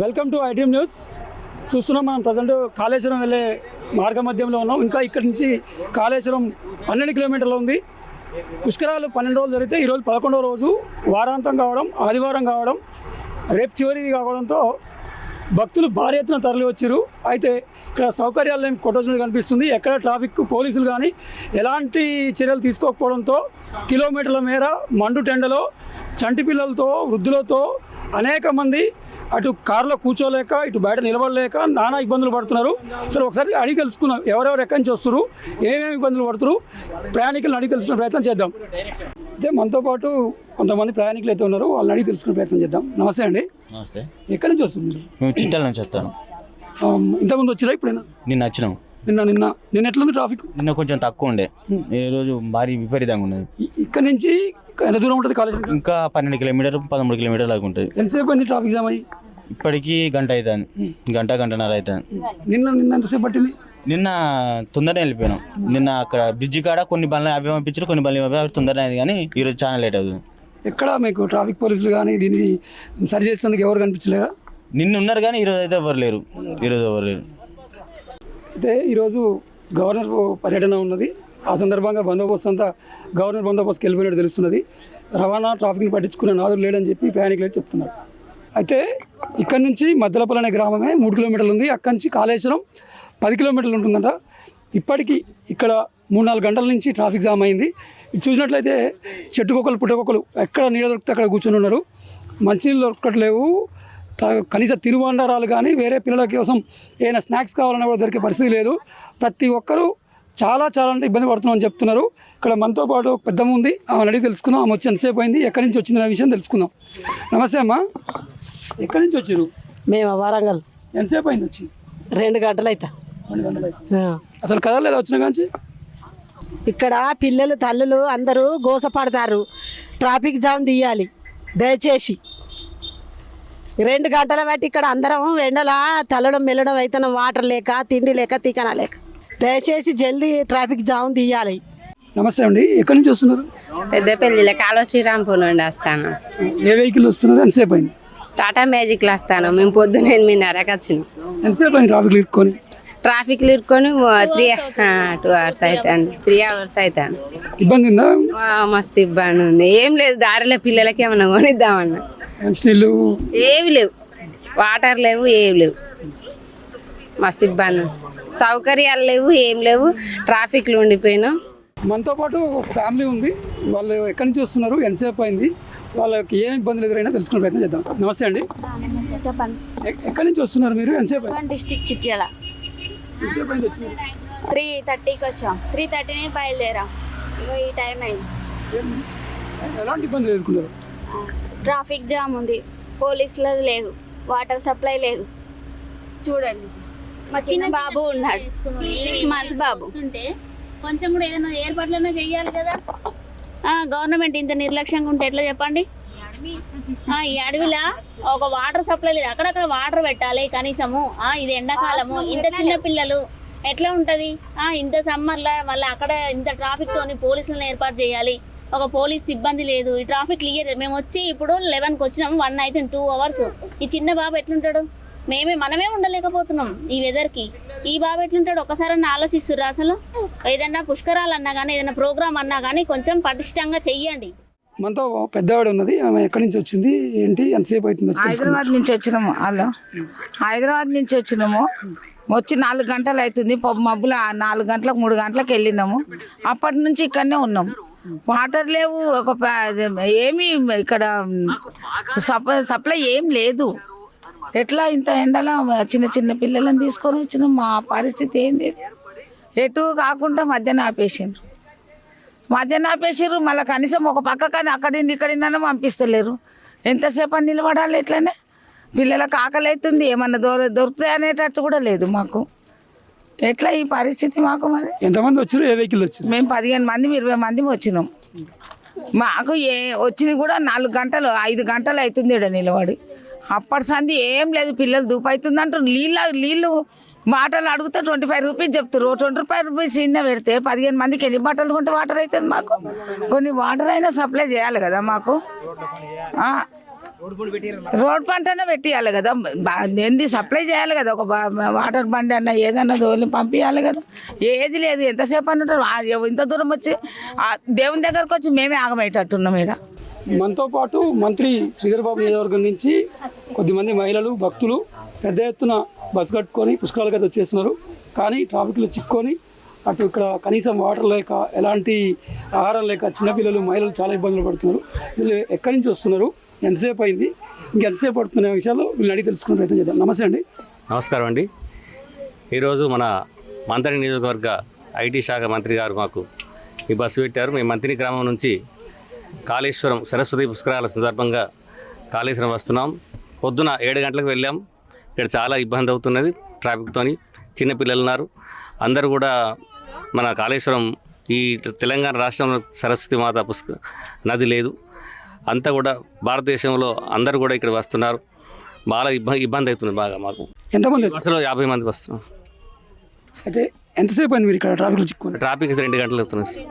welcome to ITM news. చూస్తున్నాం మనం present Kaleshwaram వెళ్ళే మార్గ మధ్యంలో ఉన్నాం. ఇంకా ఇక్కడి నుంచి కాళేశ్వరం పన్నెండు కిలోమీటర్లు ఉంది. పుష్కరాలు పన్నెండు రోజులు జరిగితే ఈరోజు పదకొండవ రోజు వారాంతం కావడం ఆదివారం కావడం రేపు చివరిది కావడంతో భక్తులు భారీ ఎత్తున తరలి వచ్చారు అయితే ఇక్కడ సౌకర్యాలు ఏమి కొట్టొచ్చినట్టు కనిపిస్తుంది. ఎక్కడ ట్రాఫిక్ పోలీసులు కానీ ఎలాంటి చర్యలు తీసుకోకపోవడంతో కిలోమీటర్ల మేర మండు టెండలో చంటి పిల్లలతో వృద్ధులతో అనేక మంది అటు కారులో కూర్చోలేక ఇటు బయట నిలబడలేక నానా ఇబ్బందులు పడుతున్నారు. సరే ఒకసారి అడిగి తెలుసుకుందాం. ఎవరెవరు ఎక్కడి నుంచి వస్తారు ఏమేమి ఇబ్బందులు పడుతున్నారు? ప్రయాణికులను అడిగి తెలుసుకునే ప్రయత్నం చేద్దాం. అయితే మనతో పాటు కొంతమంది ప్రయాణికులు అయితే ఉన్నారు. వాళ్ళని అడిగి తెలుసుకునే ప్రయత్నం చేద్దాం. నమస్తే అండి. నమస్తే. ఎక్కడి నుంచి వస్తుంది? మేము చిట్టాల నుంచి వస్తాను. ఇంతకుముందు వచ్చిరా ఇప్పుడైనా? నిన్న వచ్చినాం. నిన్న నిన్న నిన్న ఎట్లుంది ట్రాఫిక్ నిన్న కొంచెం తక్కువ ఉండే. ఈ రోజు భారీ విపరీతంగా ఉన్నది. ఇక్కడ నుంచి ఎంత దూరం ఉంటుంది కాలేజ్ ఇంకా పన్నెండు కిలోమీటర్ పదమూడు కిలోమీటర్ లాగా ఉంటుంది. ఎంతసేపు అయింది ట్రాఫిక్ జామ్ అయ్యి? ఇప్పటికీ గంట అవుతుంది గంట గంటన్నర అవుతుంది నిన్న నిన్న ఎంతసేపు పట్టింది? నిన్న తొందరనే వెళ్ళిపోయినాం. నిన్న అక్కడ బ్రిడ్జి కాడ కొన్ని బండ్లు అవి పంపించారు కొన్ని బండ్లు అవి తొందరనే అయింది కానీ ఈరోజు చాలా లేట్ అవుతుంది. ఎక్కడ మీకు ట్రాఫిక్ పోలీసులు కానీ దీన్ని సరి చేసేందుకు ఎవరు కనిపించలేదా నిన్న ఉన్నారు కానీ ఈరోజు అయితే ఎవరు లేరు. ఈరోజు ఎవరు లేరు. అయితే ఈరోజు గవర్నర్ పర్యటన ఉన్నది. ఆ సందర్భంగా బందోబస్తు అంతా గవర్నర్ బందోబస్తుకి వెళ్ళిపోయినట్టు తెలుస్తున్నది. రవాణా ట్రాఫిక్ని పట్టించుకునే నాదులు లేడని చెప్పి ప్రయాణికులు అయితే చెప్తున్నారు. అయితే ఇక్కడి నుంచి మద్దలపల్లి అనే గ్రామమే మూడు కిలోమీటర్లు ఉంది. అక్కడి నుంచి కాళేశ్వరం పది కిలోమీటర్లు ఉంటుందంట. ఇప్పటికీ ఇక్కడ మూడు నాలుగు గంటల నుంచి ట్రాఫిక్ జామ్ అయింది. ఇది చూసినట్లయితే చెట్టుకొక్కలు పుట్టకొక్కలు ఎక్కడ నీడ దొరికితే అక్కడ కూర్చొని ఉన్నారు. మంచినీళ్ళు దొరకట్లేవు. కనీస తిరువండరాలు కానీ వేరే పిల్లల కోసం ఏదైనా స్నాక్స్ కావాలన్నా కూడా దొరికే పరిస్థితి లేదు. ప్రతి ఒక్కరూ చాలా చాలా అంటే ఇబ్బంది పడుతున్నామని చెప్తున్నారు. ఇక్కడ మనతో పాటు పెద్దమ్మ ఉంది. ఆమె అడిగి తెలుసుకుందాం. ఆమె వచ్చి ఎంతసేపు అయింది? ఎక్కడి నుంచి వచ్చింది? అనే విషయం తెలుసుకుందాం. నమస్తే అమ్మా. ఎక్కడి నుంచి వచ్చారు? మేము వరంగల్. ఎంతసేపు అయింది వచ్చి? రెండు గంటలు అవుతా రెండు గంటలు. అసలు కదలేదు వచ్చిన కాంచి? ఇక్కడ పిల్లలు తల్లులు అందరూ గోసపడతారు ట్రాఫిక్ జామ్ తీయాలి. దయచేసి. రెండు గంటల బట్టి ఇక్కడ అందరం ఎండల తల్లడం మెల్లడం అయితే వాటర్ లేక తిండి లేక తికన లేక. దయచేసి జల్దీ ట్రాఫిక్ జామ్ తీయాలి. నమస్తే అండి ఎక్కడి నుంచి వస్తున్నారు? పెద్దపల్లిలో కాలువ శ్రీరాంపూర్ నుండి వస్తాను. ఏ వెహికల్ వస్తున్నారు? ఎంతసేపు అయింది? టాటా మ్యాజిక్లో వస్తాను. మేము పొద్దున ఎనిమిదిన్నరకు వచ్చినాం. ఎంతసేపు అయింది ట్రాఫిక్ ఇరుక్కొని ట్రాఫిక్లు ఇరుక్కొని త్రీ టూ అవర్స్ అవుతాను త్రీ అవర్స్ అవుతాను ఇబ్బంది ఉందా? మస్తు ఇబ్బంది ఉంది. ఏం లేదు దారిలో పిల్లలకి ఏమన్నా కొనిద్దామన్నా. మంచినీళ్ళు? ఏవి లేవు. వాటర్ లేవు ఏవి లేవు. మస్తు ఇబ్బంది. సౌకర్యాలు లేవు ఏం లేవు ట్రాఫిక్లు ఉండిపోయినాం మనతో పాటు ఒక ఫ్యామిలీ ఉంది. వాళ్ళు ఎక్కడి నుంచి వస్తున్నారు ఎంతసేపు అయింది వాళ్ళకి ఏం ఇబ్బందులు ఎదురైనా తెలుసుకునే ప్రయత్నం చేద్దాం. నమస్తే అండి. నమస్తే చెప్పండి. ఎక్కడి నుంచి వస్తున్నారు మీరు? ఎంతసేపు డిస్టిక్ చిట్యాల. ఎంతసేపు అయింది వచ్చినారు త్రీ థర్టీకి వచ్చాం. త్రీ థర్టీని బయలుదేరాం. ఇగో ఈ టైం అయింది. ఎలాంటి ఇబ్బందులు ఎదుర్కొన్నారు? ట్రాఫిక్ జామ్ ఉంది. పోలీసులది లేదు. వాటర్ సప్లై లేదు. చూడండి. మా చిన్న బాబు ఉన్నాడు. సిక్స్ మంత్స్ బాబు. ఉంటే కొంచెం కూడా ఏదైనా ఏర్పాట్లన్నా చెయ్యాలి కదా. గవర్నమెంట్ ఇంత నిర్లక్ష్యంగా ఉంటే ఎట్లా చెప్పండి? ఈ అడవిలా ఒక వాటర్ సప్లై లేదు. అక్కడక్కడ వాటర్ పెట్టాలి కనీసము. ఆ, ఇది ఎండాకాలము. ఇంత చిన్న పిల్లలు ఎట్లా ఉంటది? ఆ, ఇంత సమ్మర్లో మళ్ళీ అక్కడ ఇంత ట్రాఫిక్ తోని పోలీసులను ఏర్పాటు చేయాలి. ఒక పోలీస్ సిబ్బంది లేదు. ఈ ట్రాఫిక్ క్లియర్ మేము వచ్చి ఇప్పుడు లెవెన్కి వచ్చినాము. వన్ అయితే టూ అవర్స్ ఈ చిన్న బాబు ఎట్లుంటాడు? మేమే మనమే ఉండలేకపోతున్నాం ఈ వెదర్కి ఈ బాబు ఎట్లుంటాడు? ఒకసారి ఆలోచిస్తుర్రా అసలు? ఏదైనా పుష్కరాలు అన్నా కానీ ఏదైనా ప్రోగ్రామ్ అన్నా కానీ కొంచెం పటిష్టంగా చెయ్యండి. మనతో పెద్దవాడు ఉన్నది. ఆమె ఎక్కడి నుంచి వచ్చింది? ఏంటి? ఎంతసేపు అవుతుంది. హైదరాబాద్ నుంచి వచ్చినాము. హలో. హైదరాబాద్ నుంచి వచ్చినాము. వచ్చి నాలుగు గంటలు అవుతుంది. మబ్బుల నాలుగు గంటలకు మూడు గంటలకు వెళ్ళినాము. అప్పటి నుంచి ఇక్కడనే ఉన్నాము వాటర్ లేవు. ఒక ఏమీ ఇక్కడ సప్లై సప్లై ఏం లేదు. ఎట్లా ఇంత ఎండలో చిన్న చిన్న పిల్లలను తీసుకొని వచ్చినాం మా పరిస్థితి ఏంది? ఎటు కాకుండా మధ్యన ఆపేసిండ్రు. మధ్యన ఆపేసిర్రు మళ్ళీ కనీసం ఒక పక్క కానీ అక్కడి ఇక్కడిన్నా పంపిస్తలేరు. ఎంతసేపు అని నిలబడాలి ఇట్లనే పిల్లలకు ఆకలి అవుతుంది ఏమన్నా దొర దొరుకుతాయి అనేటట్టు కూడా లేదు మాకు. ఎట్లా ఈ పరిస్థితి మాకు మరి? ఎంతమంది వచ్చారు ఏ వెహికల్ వచ్చారు మేము పదిహేను మంది ఇరవై మంది వచ్చినాం. మాకు ఏ వచ్చింది కూడా నాలుగు గంటలు ఐదు గంటలు అవుతుంది ఈడ నిలబడి. అప్పటి సంది ఏం లేదు పిల్లలు దూపు అవుతుంది అంటారు నీళ్ళ నీళ్ళు బాటలు అడిగితే ట్వంటీ ఫైవ్ రూపీస్ చెప్తారు ట్వంటీ ఫైవ్ రూపీస్ చిన్న పెడితే పదిహేను మందికి ఎన్ని బాటలు కొంటే వాటర్ అవుతుంది మాకు. కొన్ని వాటర్ అయినా సప్లై చేయాలి కదా మాకు. రోడ్ పంటనే పెట్టియాలి కదా. బా- ఏంది సప్లై చేయాలి కదా. ఒక వాటర్ బండి అన్న ఏదన్నా దోలి పంపించాలి కదా. ఏది లేదు. ఎంతసేపు అని ఉంటారు ఇంత దూరం వచ్చి దేవుని దగ్గరకు వచ్చి మేమే ఆగమయ్యేటట్టున్నాం ఇక్కడ మనతో పాటు మంత్రి శ్రీధర్ బాబు నియోజకవర్గం నుంచి కొద్దిమంది మహిళలు భక్తులు పెద్ద ఎత్తున బస్సు కట్టుకొని పుష్కరాలకు అయితే వచ్చేస్తున్నారు. కానీ ట్రాఫిక్లో చిక్కొని అటు ఇక్కడ కనీసం వాటర్ లేక ఎలాంటి ఆహారం లేక చిన్నపిల్లలు మహిళలు చాలా ఇబ్బందులు పడుతున్నారు. వీళ్ళు ఎక్కడి నుంచి వస్తున్నారు? ఎంతసేపు అయింది? ఇంకెంతసేపు పడుతున్న విషయాలు వీళ్ళని అడిగి తెలుసుకునే ప్రయత్నం చేద్దాం. నమస్తే అండి. నమస్కారం అండి. ఈరోజు మన మంత్రి నియోజకవర్గ ఐటీ శాఖ మంత్రి గారు మాకు ఈ బస్సు పెట్టారు. మేము మంత్రి గ్రామం నుంచి కాళేశ్వరం సరస్వతి పుష్కరాల సందర్భంగా కాళేశ్వరం వస్తున్నాం. పొద్దున ఏడు గంటలకు వెళ్ళాం. ఇక్కడ చాలా ఇబ్బంది అవుతున్నది ట్రాఫిక్తోని. చిన్న పిల్లలు ఉన్నారు. అందరూ కూడా మన కాళేశ్వరం ఈ తెలంగాణ రాష్ట్రంలో సరస్వతి మాత పుష్క నది లేదు. అంతా కూడా భారతదేశంలో అందరూ కూడా ఇక్కడ వస్తున్నారు. బాగా ఇబ్బంది ఇబ్బంది అవుతుంది బాగా మాకు. ఎంతమంది? బస్సులో యాభై మంది వస్తున్నాం అయితే ఎంతసేపు అయింది మీరు ఇక్కడ ట్రాఫిక్లో చిక్కుకొని? ట్రాఫిక్ రెండు గంటలు అవుతుంది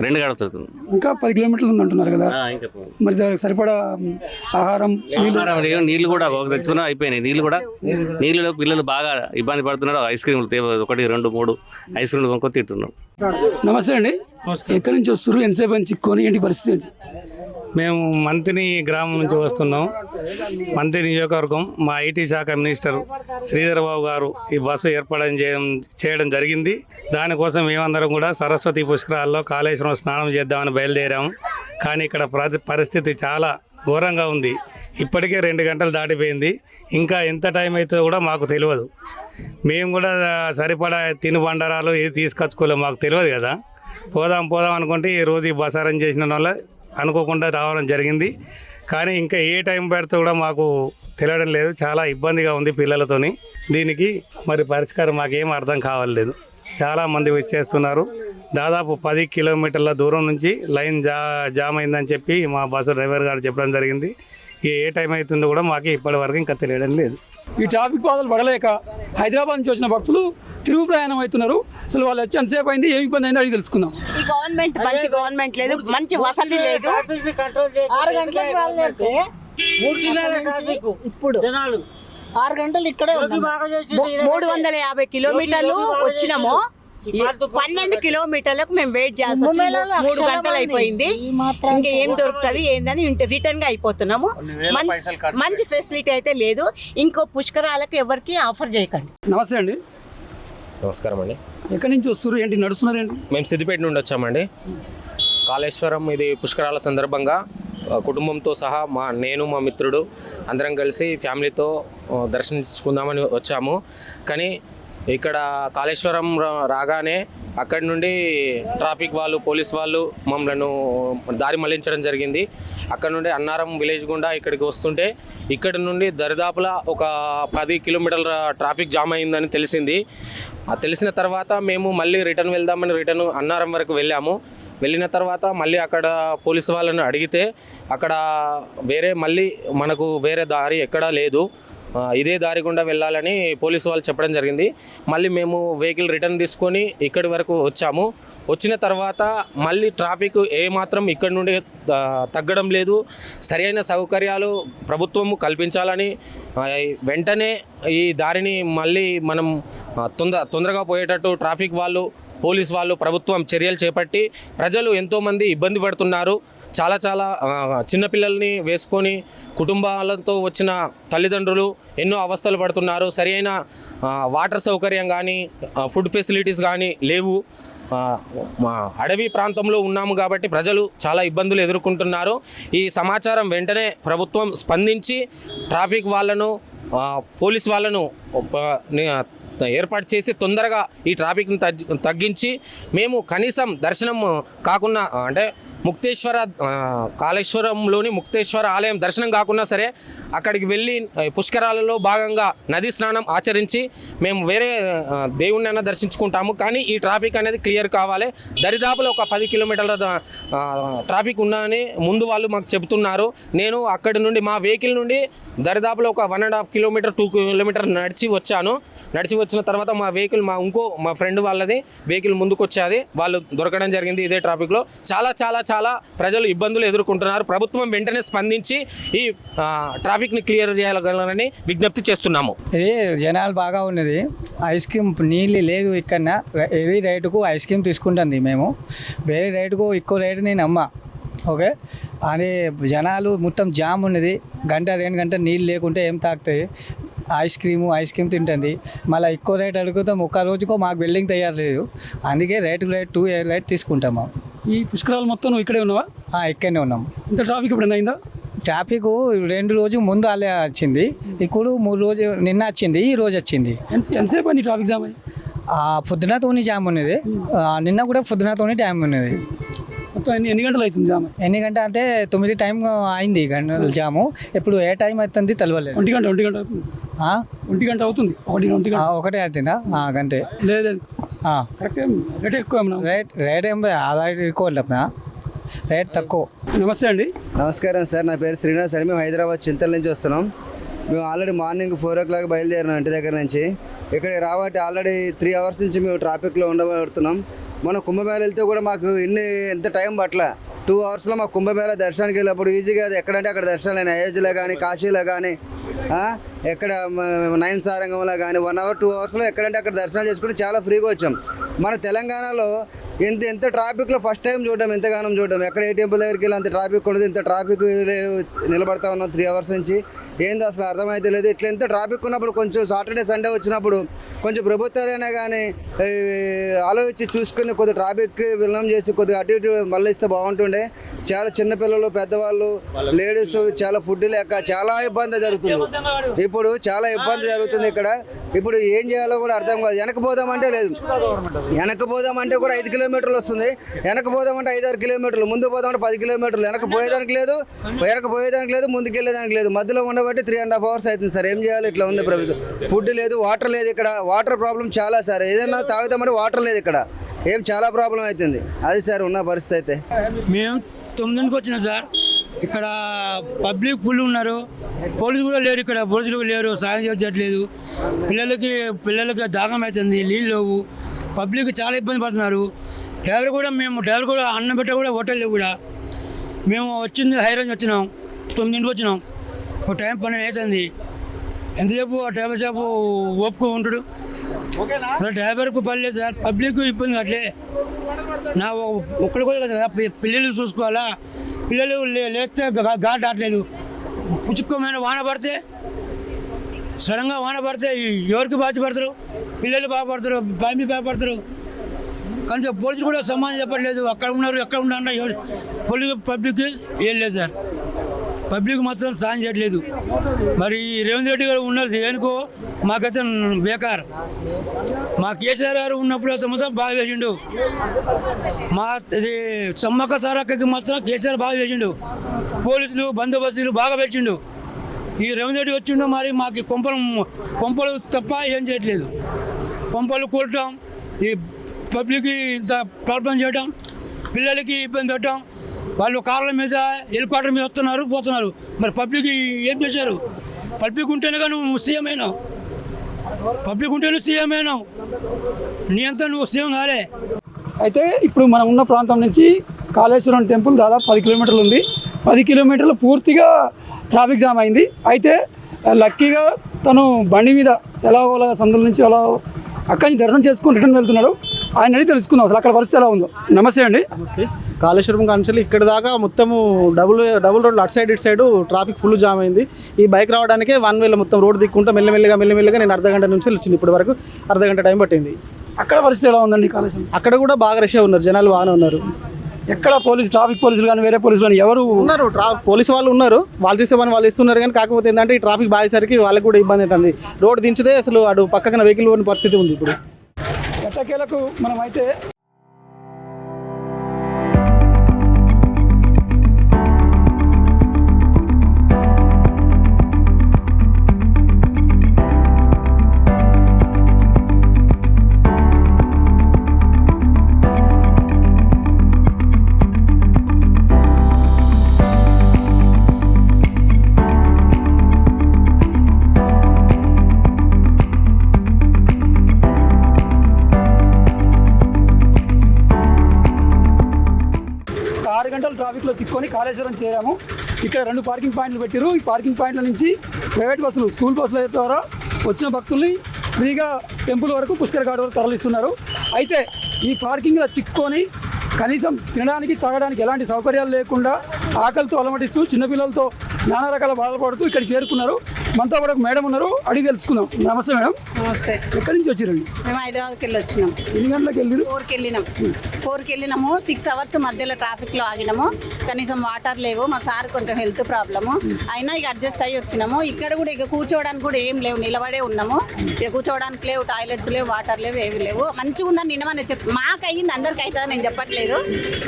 రెండు గంటలు అవుతుంది ఇంకా పది కిలోమీటర్లు ఉంది అంటున్నారు కదా. ఆ, ఇంకా పో- మరి దానికి సరిపడా ఆహారం నీళ్ళు? కూడా ఒక తెచ్చుకున్నా అయిపోయినాయి. నీళ్ళు కూడా నీళ్ళలో పిల్లలు బాగా ఇబ్బంది పడుతున్నారు. ఐస్ క్రీమ్లు తే- ఒకటి రెండు మూడు ఐస్ క్రీమ్లు కొనుక్కొని తింటున్నాం. నమస్తే అండి. ఎక్కడి నుంచి వస్తారు ఎంతసేపు అని చిక్కుకొని? ఏంటి పరిస్థితి మేము మంత్రి గ్రామం నుంచి వస్తున్నాం. మంత్రి నియోజకవర్గం మా ఐటీ శాఖ మినిస్టర్ శ్రీధర్ బాబు గారు ఈ బస్సు ఏర్పాటు చేయడం చేయడం జరిగింది. దానికోసం మేమందరం కూడా సరస్వతి పుష్కరాల్లో కాళేశ్వరం స్నానం చేద్దామని బయలుదేరాము కానీ ఇక్కడ పరిస్థితి చాలా ఘోరంగా ఉంది. ఇప్పటికే రెండు గంటలు దాటిపోయింది. ఇంకా ఎంత టైం అవుతుందో కూడా మాకు తెలియదు. మేము కూడా సరిపడా తినుబండారాలు ఏది తీసుకొచ్చుకోలేము మాకు తెలియదు కదా. పోదాం పోదాం అనుకుంటే ఈ రోజు ఈ బసారం చేసిన వల్ల అనుకోకుండా రావడం జరిగింది. కానీ ఇంకా ఏ టైం పెడితే కూడా మాకు తెలియడం లేదు. చాలా ఇబ్బందిగా ఉంది పిల్లలతోని. దీనికి మరి పరిష్కారం మాకేం అర్థం కావట్లేదు. చాలా మంది వచ్చేస్తున్నారు. దాదాపు పది కిలోమీటర్ల దూరం నుంచి లైన్ జా జామ్ అయిందని చెప్పి మా బస్సు డ్రైవర్ గారు చెప్పడం జరిగింది. ఇక ఏ టైం అవుతుందో కూడా మాకు ఇప్పటి వరకు ఇంకా తెలియడం లేదు. ఈ ట్రాఫిక్ బాధలు పడలేక హైదరాబాద్ నుంచి వచ్చిన భక్తులు తిరుగు ప్రయాణం అవుతున్నారు. అసలు వాళ్ళు వచ్చి ఎంతసేపు అయింది ఏమి ఇబ్బంది అయిందో అడిగి తెలుసుకుందాం. ఈ గవర్నమెంట్ మంచి గవర్నమెంట్ లేదు మంచి వసతి లేదు. ఆరు గంటలకు ఇప్పుడు ఆరు గంటలు ఇక్కడే మూడు వందల యాభై కిలోమీటర్లు వచ్చినాము. పన్నెండు కిలోమీటర్లకు మేము వెయిట్ చేయాల్సి వచ్చింది. మూడు గంటలు అయిపోయింది. ఇంకా ఏం దొరుకుతుంది ఏందని రిటర్న్గా అయిపోతున్నాము. మంచి- మంచి ఫెసిలిటీ అయితే లేదు. ఇంకో పుష్కరాలకు ఎవరికి ఆఫర్ చేయకండి. నమస్తే అండి. నమస్కారం అండి. ఎక్కడి నుంచి వస్తారు ఏంటి నడుస్తున్నారు ఏంటి? మేము సిద్దిపేట నుండి వచ్చామండి. కాళేశ్వరం ఇది పుష్కరాల సందర్భంగా కుటుంబంతో సహా మా నేను మా మిత్రుడు అందరం కలిసి ఫ్యామిలీతో దర్శించుకుందామని వచ్చాము. కానీ ఇక్కడ కాళేశ్వరం రాగానే అక్కడి నుండి ట్రాఫిక్ వాళ్ళు పోలీస్ వాళ్ళు మమ్మల్ని దారి మళ్ళించడం జరిగింది. అక్కడ నుండి అన్నారం విలేజ్ గుండా ఇక్కడికి వస్తుంటే ఇక్కడ నుండి దరిదాపులా ఒక పది కిలోమీటర్ల ట్రాఫిక్ జామ్ అయిందని తెలిసింది. ఆ తెలిసిన తర్వాత మేము మళ్ళీ రిటర్న్ వెళ్దామని రిటర్న్ అన్నారం వరకు వెళ్ళాము. వెళ్ళిన తర్వాత మళ్ళీ అక్కడ పోలీసు వాళ్ళని అడిగితే అక్కడ వేరే మళ్ళీ మనకు వేరే దారి ఎక్కడా లేదు. ఇదే దారి గుండా వెళ్ళాలని పోలీసు వాళ్ళు చెప్పడం జరిగింది. మళ్ళీ మేము వెహికల్ రిటర్న్ తీసుకొని ఇక్కడి వరకు వచ్చాము. వచ్చిన తర్వాత మళ్ళీ ట్రాఫిక్ ఏమాత్రం ఇక్కడ నుండి తగ్గడం లేదు. సరైన సౌకర్యాలు ప్రభుత్వము కల్పించాలని వెంటనే ఈ దారిని మళ్ళీ మనం తొందర తొందరగా పోయేటట్టు ట్రాఫిక్ వాళ్ళు పోలీస్ వాళ్ళు ప్రభుత్వం చర్యలు చేపట్టి ప్రజలు ఎంతోమంది ఇబ్బంది పడుతున్నారు. చాలా చాలా చిన్నపిల్లల్ని వేసుకొని కుటుంబాలతో వచ్చిన తల్లిదండ్రులు ఎన్నో అవస్థలు పడుతున్నారు. సరైన వాటర్ సౌకర్యం కానీ ఫుడ్ ఫెసిలిటీస్ కానీ లేవు. మా అడవి ప్రాంతంలో ఉన్నాము కాబట్టి ప్రజలు చాలా ఇబ్బందులు ఎదుర్కొంటున్నారు. ఈ సమాచారం వెంటనే ప్రభుత్వం స్పందించి ట్రాఫిక్ వాళ్ళను పోలీస్ వాళ్ళను ఏర్పాటు చేసి తొందరగా ఈ ట్రాఫిక్ని తగ్గి- తగ్గించి మేము కనీసం దర్శనం కాకుండా అంటే ముక్తేశ్వర కాళేశ్వరంలోని ముక్తేశ్వర ఆలయం దర్శనం కాకుండా సరే అక్కడికి వెళ్ళి పుష్కరాలలో భాగంగా నదీ స్నానం ఆచరించి మేము వేరే దేవుణ్ణి అయినా దర్శించుకుంటాము. కానీ ఈ ట్రాఫిక్ అనేది క్లియర్ కావాలి. దరిదాపులో ఒక పది కిలోమీటర్ల ట్రాఫిక్ ఉందని ముందు వాళ్ళు మాకు చెబుతున్నారు. నేను అక్కడి నుండి మా వెహికల్ నుండి దరిదాపులో ఒక one and half kilometre two kilometre నడిచి వచ్చాను. నడిచి వచ్చిన తర్వాత మా వెహికల్ మా ఇంకో మా ఫ్రెండ్ వాళ్ళది వెహికల్ ముందుకు వచ్చేది వాళ్ళు దొరకడం జరిగింది ఇదే ట్రాఫిక్లో. చాలా చాలా చాలా ప్రజలు ఇబ్బందులు ఎదుర్కొంటున్నారు. ప్రభుత్వం వెంటనే స్పందించి ఈ ట్రాఫిక్ని క్లియర్ చేయాలని విజ్ఞప్తి చేస్తున్నాము. ఇది జనాలు బాగా ఉన్నది. ఐస్ క్రీమ్ నీళ్ళు లేదు ఇక్కడ ఏది రేటుకు ఐస్ క్రీమ్ తీసుకుంటుంది మేము. వేరే రేటుకు ఎక్కువ రేటు నేను అమ్మ. ఓకే? అని జనాలు మొత్తం జామ్ ఉన్నది. గంట రెండు గంట నీళ్ళు లేకుంటే ఏం తాగుతాయి? ఐస్ క్రీము ఐస్ క్రీమ్ తింటుంది. మళ్ళీ ఎక్కువ రేట్ అడుగుతాం. ఒక్క రోజుకో మాకు బిల్డింగ్ తయారు లేదు. అందుకే రేటు రేట్ టూ రేట్ తీసుకుంటాము ఈ పుష్కరాలు మొత్తం నువ్వు ఇక్కడే ఉన్నావా? ఇక్కడనే ఉన్నాం. ఇంత ట్రాఫిక్ ఇప్పుడు అయిందా? ట్రాఫిక్ రెండు రోజు ముందు అలా వచ్చింది. ఇప్పుడు మూడు రోజు నిన్న వచ్చింది ఈ రోజు వచ్చింది. ఎంత ఎంతసేపు అయింది ట్రాఫిక్ జామ్ అయ్యి? ఆ పొద్దునతోని జామ్ ఉన్నది. ఆ, నిన్న కూడా పొద్దునతోని టైం ఉన్నది. మొత్తం ఎన్ని ఎన్ని గంటలు అవుతుంది జామ్ ఎన్ని గంట అంటే తొమ్మిది టైం అయింది గంటల జాము ఇప్పుడు ఏ టైం అవుతుంది తెలియలేదు ఒంటి గంట ఒంటి గంట అవుతుంది? ఆ? ఒంటి గంట అవుతుంది? ఒకటి ఒంటి ఆ, గంట ఒకటే అవుతుందా? ఆ, గంతే. లేదు. కరెక్ట్ రేట్ ఎక్కువ రేట్ రేట్ ఏం రేట్ ఎక్కువ రేట్ తక్కువ. నమస్తే అండి. నమస్కారం సార్ నా పేరు శ్రీనివాస్ అని మేము హైదరాబాద్ చింతల నుంచి వస్తున్నాం. మేము already morning four o'clock బయలుదేరినాం ఇంటి దగ్గర నుంచి. ఇక్కడికి రాబట్టి ఆల్రెడీ త్రీ అవర్స్ నుంచి మేము ట్రాఫిక్లో ఉండబడుతున్నాం. మన కుంభమేళ వెళ్తే కూడా మాకు ఇన్ని ఎంత టైం పట్ల టూ అవర్స్లో మా కుంభమేళ దర్శనానికి వెళ్ళినప్పుడు ఈజీగా ఎక్కడంటే అక్కడ దర్శనాలు అయోధ్యలో కానీ కాశీలో కానీ ఎక్కడ నయన్ సారంగంలో కానీ వన్ అవర్ టూ అవర్స్లో ఎక్కడంటే అక్కడ దర్శనాలు చేసుకుంటే చాలా ఫ్రీగా వచ్చాం. మన తెలంగాణలో ఎంత ఎంత ట్రాఫిక్లో ఫస్ట్ టైం చూడడం ఎంతగానో చూడడం ఎక్కడ ఏ టెంపుల్ దగ్గరికి వెళ్ళి అంత ట్రాఫిక్ ఉండదు ఇంత ట్రాఫిక్ నిలబడతా ఉన్నాం త్రీ అవర్స్ నుంచి. ఏందో అసలు అర్థమైతే లేదు. ఇట్లా ఎంత ట్రాఫిక్ ఉన్నప్పుడు కొంచెం సాటర్డే సండే వచ్చినప్పుడు కొంచెం ప్రభుత్వాలైనా కానీ ఆలోచించి చూసుకుని కొద్ది ట్రాఫిక్ విలనం చేసి కొద్దిగా అటు ఇటు మళ్ళీ ఇస్తే బాగుంటుండే. చాలా చిన్నపిల్లలు పెద్దవాళ్ళు లేడీస్ చాలా ఫుడ్ లేక చాలా ఇబ్బంది జరుగుతుంది. ఇప్పుడు చాలా ఇబ్బంది జరుగుతుంది ఇక్కడ. ఇప్పుడు ఏం చేయాలో కూడా అర్థం కాదు. వెనక పోదామంటే లేదు. వెనక పోదామంటే కూడా ఐదు కిలోమీటర్లు వస్తుంది. వెనక పోదామంటే ఐదు ఆరు కిలోమీటర్లు. ముందు పోదామంటే పది కిలోమీటర్లు. వెనక పోయేదానికి లేదు. వెనక పోయేదానికి లేదు. ముందుకు వెళ్ళేదానికి లేదు. మధ్యలో కాబట్టి త్రీ అండ్ హాఫ్ అవర్స్ అవుతుంది సార్. ఏం చేయాలి? ఇట్లా ఉంది ప్రభుత్వం. ఫుడ్ లేదు వాటర్ లేదు ఇక్కడ. వాటర్ ప్రాబ్లం చాలా సార్. ఏదైనా తాగుతామంటే వాటర్ లేదు ఇక్కడ. ఏం చాలా ప్రాబ్లం అవుతుంది. అది సార్ ఉన్న పరిస్థితి అయితే. మేము తొమ్మిదింటికి వచ్చినాం సార్. ఇక్కడ పబ్లిక్ ఫుల్ ఉన్నారు. పోలీసులు కూడా లేరు ఇక్కడ. పోలీసులు కూడా లేరు. సాయం చేయట్లేదు. పిల్లలకి పిల్లలకి దాహం అవుతుంది. నీళ్ళు లేవు. పబ్లిక్ చాలా ఇబ్బంది పడుతున్నారు. డ్రైవర్ కూడా మేము డ్రైవర్ కూడా అన్నం పెట్ట కూడా హోటల్ లేవు కూడా. మేము వచ్చింది హైరేంజ్ వచ్చినాం. తొమ్మిదింటికి వచ్చినాం. ఒక టైం పన్నెండు అవుతుంది. ఎంతసేపు ఆ డ్రైవర్ సేపు ఓపుకో ఉంటాడు. అసలు డ్రైవర్కు పని లేదు సార్. పబ్లిక్ ఇబ్బంది అట్లే. నా ఒక్కడి కూడా పిల్లలు చూసుకోవాలా? పిల్లలు లేస్తే గాలి దాటలేదు పుచ్చుకోమైన వాన పడితే సడన్గా వాన పడితే ఎవరికి బాధపడతారు? పిల్లలు బాధపడతారు బాబీ బాధపడతారు. కానీ పోలీసులు కూడా సమాధానం చెప్పట్లేదు. అక్కడ ఉన్నారు ఎక్కడ ఉన్నారు పోలీసు పబ్లిక్ ఏం లేదు సార్. పబ్లిక్ మాత్రం సాయం చేయట్లేదు. మరి ఈ రేవంత్ రెడ్డి గారు ఉన్నది ఏనుకో మాకైతే బేకార్. మా కేసీఆర్ గారు ఉన్నప్పుడు అయితే మాత్రం బాగా వేసిండు మా ఇది సమ్మక్క సారక్కకి మాత్రం కేసీఆర్ బాగా వేసిండు పోలీసులు బందోబస్తులు బాగా పెట్టిండు ఈ రేవంత్ రెడ్డి వచ్చిండు మరి మాకు కొంపలు కొంపలు తప్ప ఏం చేయట్లేదు. కొంపలు కూడటం ఈ పబ్లిక్కి ఇంత ప్రాబ్లం చేయడం పిల్లలకి ఇబ్బంది పెట్టడం వాళ్ళు కార్ల మీద హెలికాప్టర్ మీద వస్తున్నారు పోతున్నారు. మరి పబ్లిక్ ఏం చేశారు? పబ్లిక్ ఉంటేనే కానీ నువ్వు సీఎం అయినావు. పబ్లిక్ ఉంటేనే సీఎం అయినావు. నీ అంతా నువ్వు సీఎం కాలే. అయితే ఇప్పుడు మనం ఉన్న ప్రాంతం నుంచి కాళేశ్వరం టెంపుల్ దాదాపు పది కిలోమీటర్లు ఉంది. పది కిలోమీటర్లు పూర్తిగా ట్రాఫిక్ జామ్ అయింది. అయితే లక్కీగా తను బండి మీద ఎలా సందుల నుంచి ఎలా అక్కడి నుంచి దర్శనం చేసుకుని రిటర్న్ వెళ్తున్నాడు. ఆయన అడిగి తెలుసుకుందాం అసలు అక్కడ పరిస్థితి ఎలా ఉందో. నమస్తే అండి. నమస్తే. కాళేశ్వరం కాంచెల్లి ఇక్కడ దాకా మొత్తము డబుల్ డబుల్ రోడ్ అటు సైడ్ ఇటు సైడ్ ట్రాఫిక్ ఫుల్ జామ్ అయింది. ఈ బైక్ రావడానికే వన్ వేలో మొత్తం రోడ్ దిక్కుంటా మెల్లమెల్లగా మెల్లమెల్లగా నేను అర్ధ గంట నుంచి వచ్చింది ఇప్పటి వరకు. అర్ధ గంట టైం పట్టింది. అక్కడ పరిస్థితి ఎలా ఉందండి కాళేశ్వరం? అక్కడ కూడా బాగా రష్ ఉన్నారు. జనాలు బాగానే ఉన్నారు. ఎక్కడ పోలీసు ట్రాఫిక్ పోలీసులు కానీ వేరే పోలీసులు కానీ ఎవరు ఉన్నారు. పోలీసు వాళ్ళు ఉన్నారు. వాళ్ళు చేసే పని వాళ్ళు ఇస్తున్నారు కానీ కాకపోతే ఏంటంటే ఈ ట్రాఫిక్ బాగేసరికి వాళ్ళకి కూడా ఇబ్బంది అవుతుంది. రోడ్ దించితే అసలు అటు పక్కన వెహికల్ పోని పరిస్థితి ఉంది ఇప్పుడు. ఎట్టకేలకు మనం ట్రాఫిక్లో చిక్కుకొని కాళేశ్వరం చేరాము. ఇక్కడ రెండు పార్కింగ్ పాయింట్లు పెట్టారు ఈ పార్కింగ్ పాయింట్ల నుంచి ప్రైవేట్ బస్సులు స్కూల్ బస్సుల ద్వారా వచ్చిన భక్తుల్ని ఫ్రీగా టెంపుల్ వరకు పుష్కర ఘాట్ వరకు తరలిస్తున్నారు. అయితే ఈ పార్కింగ్లో చిక్కుకొని కనీసం తినడానికి తాగడానికి ఎలాంటి సౌకర్యాలు లేకుండా ఆకలితో అలమటిస్తూ చిన్నపిల్లలతో నానా రకాల బాధపడుతూ ఇక్కడ చేరుకున్నారు. మనతో ఒక మేడం ఉన్నారు. అడిగి తెలుసుకుందాం. నమస్తే మేడం. నమస్తే. ఎక్కడి నుంచి వచ్చిరండి? మేము హైదరాబాద్కి వెళ్ళి వచ్చినాం. ఎన్ని గంటలకు వెళ్ళారు? ఫోర్కి వెళ్ళినాం. ఫోర్కి వెళ్ళినాము సిక్స్ అవర్స్ మధ్యలో ట్రాఫిక్లో ఆగినాము. కనీసం వాటర్ లేవు. మా సార్ కొంచెం హెల్త్ ప్రాబ్లము. అయినా ఇక అడ్జస్ట్ అయ్యి వచ్చినాము. ఇక్కడ కూడా ఇక కూర్చోవడానికి కూడా ఏం లేవు. నిలబడే ఉన్నాము. ఇక కూర్చోవడానికి లేవు. టాయిలెట్స్ లేవు. వాటర్ లేవు. ఏవి లేవు. మంచిగా ఉందని నిన్నమని చెప్ మాకు అయ్యింది అందరికి అవుతుందని నేను చెప్పట్లేదు.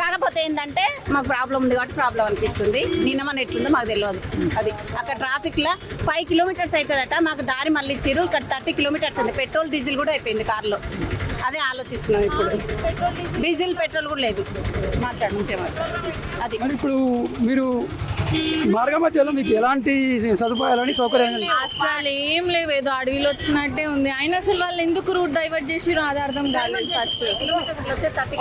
కాకపోతే ఏంటంటే మాకు ప్రాబ్లం ఉంది కాబట్టి ప్రాబ్లం అనిపిస్తుంది. నిన్నమని ఎట్లుందో మాకు తెలియదు అది అక్కడ ట్రాఫిక్లో ఫైవ్ కిలోమీటర్స్ అవుతుందట. మాకు దారి మళ్ళీ ఇచ్చారు ఇక్కడ థర్టీ కిలోమీటర్స్ ఉంది పెట్రోల్ డీజిల్ కూడా అయిపోయింది కార్లో. అదే ఆలోచిస్తున్నాం ఇప్పుడు. డీజిల్ పెట్రోల్ కూడా లేదు. మాట్లాడు నుంచే మాట్లాడు. అది. మరి ఇప్పుడు మీరు మార్గ మధ్యలో మీకు ఎలాంటి సదుపాయాలని సౌకర్యాలు అసలు ఏం లేవు. ఏదో అడవిలో వచ్చినట్టే ఉంది. అయినా అసలు వాళ్ళు ఎందుకు రూట్ డైవర్ట్ చేసిరో అది అర్థం కాలేదు ఫస్ట్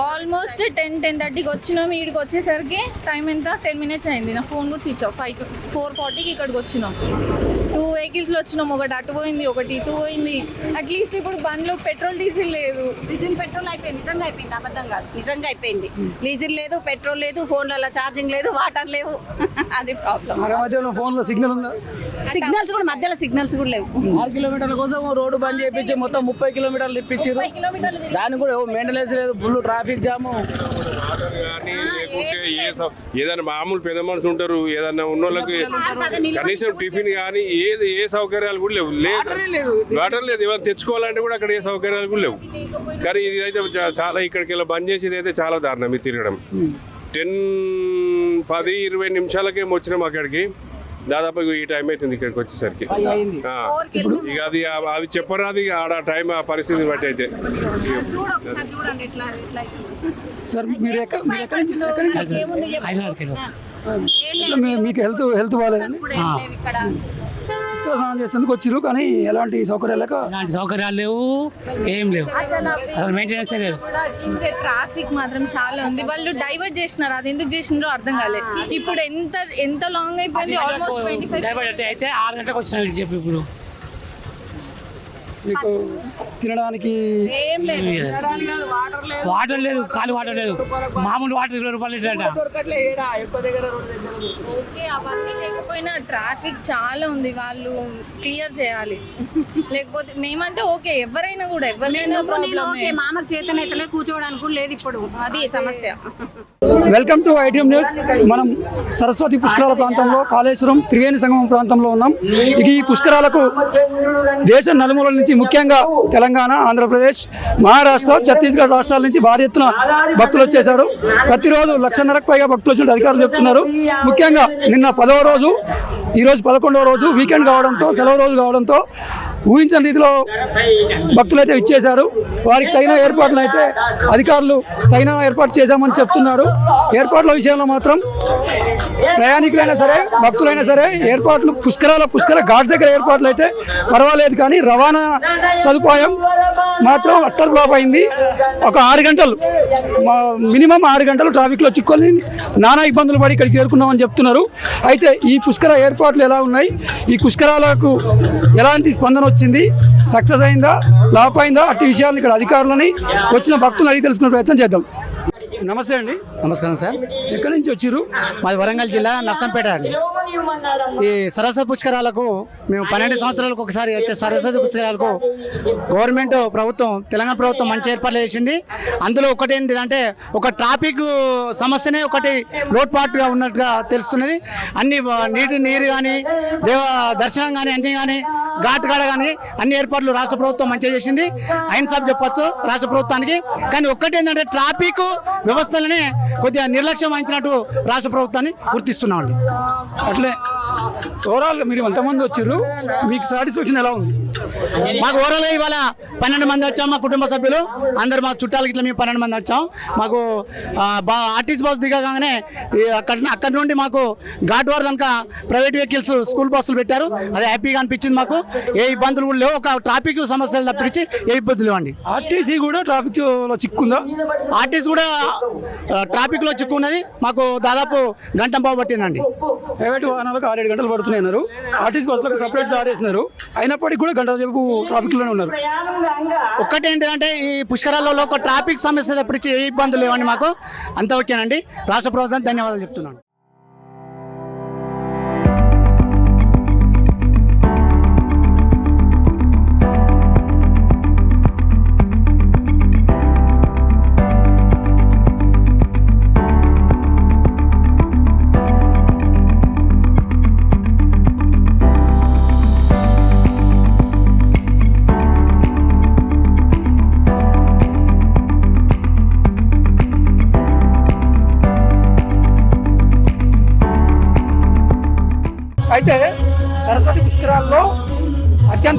ఆల్మోస్ట్ టెన్ టెన్ థర్టీకి వచ్చినాం. ఇక్కడికి వచ్చేసరికి టైం ఎంత? టెన్ మినిట్స్ అయింది. నా ఫోన్ కూడా స్విచ్ ఆఫ్ ఫైవ్ ఫోర్ ఫార్టీకి ఇక్కడికి వచ్చినాం. వెహికల్స్లో వచ్చినాం. ఒకటి అటు పోయింది ఒకటి ఇటు పోయింది. అట్లీస్ట్ ఇప్పుడు బండ్లో పెట్రోల్ డీజిల్ లేదు. డీజిల్ పెట్రోల్ అయిపోయింది. నిజంగా అయిపోయింది. అబద్ధం కాదు. నిజంగా అయిపోయింది. డీజిల్ లేదు పెట్రోల్ లేదు ఫోన్లలో ఛార్జింగ్ లేదు వాటర్ లేవు. అది ప్రాబ్లం ఫోన్లో సిగ్నల్ ఉందా? సిగ్నల్స్ కూడా మధ్యలో సిగ్నల్స్ కూడా లేవు. ఆరు కిలోమీటర్ల కోసం రోడ్డు బంద్ చేయించి మొత్తం ముప్పై కిలోమీటర్లు తిప్పించారు తిరిగి- దానికి కూడా మెయింటెనెన్స్ లేదు ఫుల్ ట్రాఫిక్ జాము కానీ లేకుంటే ఏ సౌ- ఏదైనా మామూలు పెద్ద మనుషులు ఉంటారు ఏదైనా ఉన్నోళ్ళకి కనీసం టిఫిన్ కానీ ఏది ఏ సౌకర్యాలు కూడా లేవు. లేదు. వాటర్ లేదు. ఏమైనా తెచ్చుకోవాలంటే కూడా అక్కడ ఏ సౌకర్యాలు కూడా లేవు. కానీ ఇది అయితే చాలా ఇక్కడికి వెళ్ళి బంద్ చేసేది అయితే చాలా దారుణం. ఇది తిరగడం. టెన్ పది ఇరవై నిమిషాలకేమో వచ్చినాం అక్కడికి. దాదాపు ఈ టైం అవుతుంది ఇక్కడికి వచ్చేసరికి. ఇక అది అది చెప్పరాదు ఇక ఆడ టైం ఆ పరిస్థితిని బట్టి అయితే. సార్ మీరు మీకు హెల్త్ హెల్త్ బాగాలేదని? స్నానం చేసేందుకు వచ్చిర్రు కానీ ఎలాంటి సౌకర్యాలు లేక అలాంటి సౌకర్యాలు లేవు ఏం లేవు. అసలు మెయింటెనెన్స్ లేదు. ట్రాఫిక్ మాత్రం చాలా ఉంది. వాళ్ళు డైవర్ట్ చేసినారు అది ఎందుకు చేసినారో అర్థం కాలేదు ఇప్పుడు ఎంత ఎంత లాంగ్ అయిపోయింది? ఆల్మోస్ట్ ట్వంటీ ఫైవ్ డైవర్ట్ అయితే ఆరు గంటలకు వచ్చిన చెప్పి ఇప్పుడు. మీకు తినడానికి ఏం లేదు. వాటర్ లేదు. ఖాళీ వాటర్ లేదు. మామూలు వాటర్ ఇరవై రూపాయలు లీటర్ అంట. ఓకే అవన్నీ లేకపోయినా ట్రాఫిక్ చాలా ఉంది. వాళ్ళు క్లియర్ చేయాలి. లేకపోతే మేమంటే ఓకే ఎవరైనా కూడా ఓకే మామకు చేతనైతలే కూర్చోవడానికి కూడా లేదు ఇప్పుడు. అది. సమస్య. Welcome to ITM news. మనం సరస్వతి పుష్కరాల ప్రాంతంలో కాళేశ్వరం త్రివేణి సంగమం ప్రాంతంలో ఉన్నాం. ఇక ఈ పుష్కరాలకు దేశం నలుమూలల నుంచి ముఖ్యంగా తెలంగాణ ఆంధ్రప్రదేశ్ మహారాష్ట్ర ఛత్తీస్గఢ్ రాష్ట్రాల నుంచి భారీ ఎత్తున భక్తులు వచ్చేశారు. ప్రతిరోజు లక్షన్నరకు పైగా భక్తులు వచ్చినట్టు అధికారులు చెప్తున్నారు. ముఖ్యంగా నిన్న పదవ రోజు ఈరోజు పదకొండవ రోజు వీకెండ్ కావడంతో సెలవు రోజు కావడంతో ఊహించిన రీతిలో భక్తులు అయితే ఇచ్చేశారు వారికి తగిన ఏర్పాట్లు అయితే అధికారులు తగిన ఏర్పాటు చేశామని చెప్తున్నారు. ఏర్పాట్ల విషయంలో మాత్రం ప్రయాణికులైనా సరే భక్తులైనా సరే ఏర్పాట్లు పుష్కరాల పుష్కర ఘాట్ దగ్గర ఏర్పాట్లు అయితే పర్వాలేదు కానీ రవాణా సదుపాయం మాత్రం అట్టర్ బ్లాప్ అయింది. ఒక ఆరు గంటలు మినిమం ఆరు గంటలు ట్రాఫిక్లో చిక్కుని నానా ఇబ్బందులు పడి ఇక్కడ చేరుకున్నామని చెప్తున్నారు. అయితే ఈ పుష్కర ఏర్పాట్లు ఎలా ఉన్నాయి? ఈ పుష్కరాలకు ఎలాంటి స్పందన వచ్చింది? సక్సెస్ అయిందా? లాప్ అయిందా? అట్టి విషయాలను ఇక్కడ అధికారులని వచ్చిన భక్తులను అడిగి తెలుసుకునే ప్రయత్నం చేద్దాం. నమస్తే అండి. నమస్కారం సార్. ఎక్కడి నుంచి వచ్చిర్రు మాది వరంగల్ జిల్లా నర్సంపేట అండి. ఈ సరస్వతి పుష్కరాలకు మేము పన్నెండు సంవత్సరాలకు ఒకసారి వచ్చే సరస్వతి పుష్కరాలకు గవర్నమెంట్ ప్రభుత్వం తెలంగాణ ప్రభుత్వం మంచి ఏర్పాట్లు చేసింది. అందులో ఒకటి ఏంటంటే ఒక ట్రాఫిక్ సమస్యనే ఒకటి లోటుపాటుగా ఉన్నట్టుగా తెలుస్తున్నది. అన్ని నీటి నీరు కానీ దేవ దర్శనం కానీ అన్ని కానీ ఘాట్ కాడ కానీ అన్ని ఏర్పాట్లు రాష్ట్ర ప్రభుత్వం మంచిగా చేసింది. ఆయన సాబ్ చెప్పొచ్చు రాష్ట్ర ప్రభుత్వానికి. కానీ ఒక్కటి ఏంటంటే ట్రాఫిక్ వ్యవస్థలనే కొద్దిగా నిర్లక్ష్యం వహించినట్టు రాష్ట్ర ప్రభుత్వాన్ని గుర్తిస్తున్నాం అట్లే. ఓవరాల్ మీరు ఎంతమంది వచ్చిర్రు మీకు సాటిస్ఫాక్షన్ ఎలా ఉంది? మాకు ఓవరాల్ ఇవాళ పన్నెండు మంది వచ్చాం మా కుటుంబ సభ్యులు. అందరు మా చుట్టాలకి ఇట్లా మేము పన్నెండు మంది వచ్చాం. మాకు బా ఆర్టీసీ బస్ దిగగానే అక్కడ అక్కడ నుండి మాకు ఘాట్ వార్ కనుక ప్రైవేట్ వెహికల్స్ స్కూల్ బస్సులు పెట్టారు. అది హ్యాపీగా అనిపించింది మాకు. ఏ ఇబ్బందులు కూడా లేవు. ఒక ట్రాఫిక్ సమస్యలు తప్పించి ఏ ఇబ్బందులు లేవండి. ఆర్టీసీ కూడా ట్రాఫిక్లో చిక్కుందా? ఆర్టీసీ కూడా ట్రాఫిక్లో చిక్కున్నది. మాకు దాదాపు గంట పావు పట్టిందండి. ప్రైవేట్ వాహనాలకు ఆరేడు గంటలు పడుతున్నాయి అన్నారు ఆర్టీసీ బస్సులకు సపరేట్ దారేసినారు అయినప్పటికీ కూడా గంట సేపు ట్రాఫిక్లోనే ఉన్నారు. ఒక్కటి ఏంటంటే ఈ పుష్కరాలలో ఒక ట్రాఫిక్ సమస్య తప్పించి ఏ ఇబ్బందులు లేవండి మాకు. అంత ఓకేనండి. రాష్ట్ర ప్రభుత్వం ధన్యవాదాలు చెప్తున్నాను.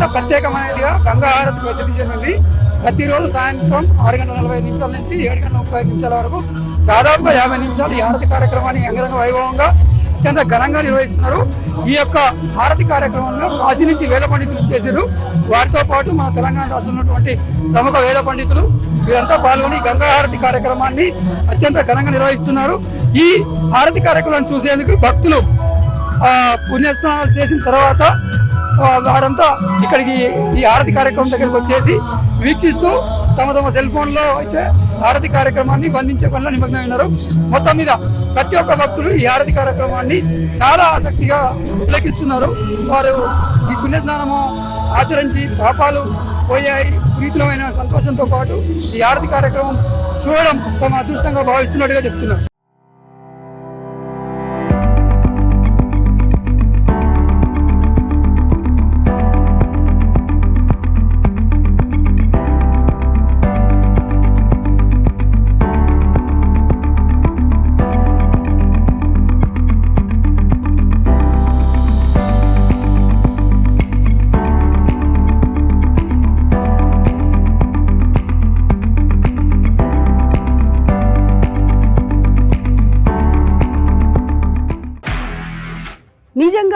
అత్యంత ప్రత్యేకమైనదిగా గంగా హారతి ప్రసిద్ధి చెందింది. ప్రతిరోజు సాయంత్రం ఆరు గంటల నలభై నిమిషాల నుంచి ఏడు గంటల ముప్పై నిమిషాల వరకు దాదాపుగా యాభై నిమిషాలు ఈ హారతి కార్యక్రమాన్ని అంగరంగ వైభవంగా అత్యంత ఘనంగా నిర్వహిస్తున్నారు. ఈ యొక్క హారతి కార్యక్రమంలో కాశీ నుంచి వేద పండితులు చేశారు. వారితో పాటు మన తెలంగాణ రాష్ట్రంలో ఉన్నటువంటి ప్రముఖ వేద పండితులు వీరంతా పాల్గొని గంగా హారతి కార్యక్రమాన్ని అత్యంత ఘనంగా నిర్వహిస్తున్నారు. ఈ హారతి కార్యక్రమాన్ని చూసేందుకు భక్తులు పుణ్యస్నానాలు చేసిన తర్వాత వారంతా ఇక్కడికి ఈ హారతి కార్యక్రమం దగ్గరికి వచ్చేసి వీక్షిస్తూ తమ తమ సెల్ ఫోన్లో అయితే హారతి కార్యక్రమాన్ని బంధించే పనిలో నిమగ్నమైనారు మొత్తం మీద ప్రతి ఒక్క భక్తులు ఈ హారతి కార్యక్రమాన్ని చాలా ఆసక్తిగా తిలకిస్తున్నారు. వారు ఈ పుణ్యస్నానము ఆచరించి పాపాలు పోయాయి. ప్రీతులమైన సంతోషంతో పాటు ఈ హారతి కార్యక్రమం చూడడం తమ అదృష్టంగా భావిస్తున్నట్టుగా చెప్తున్నారు.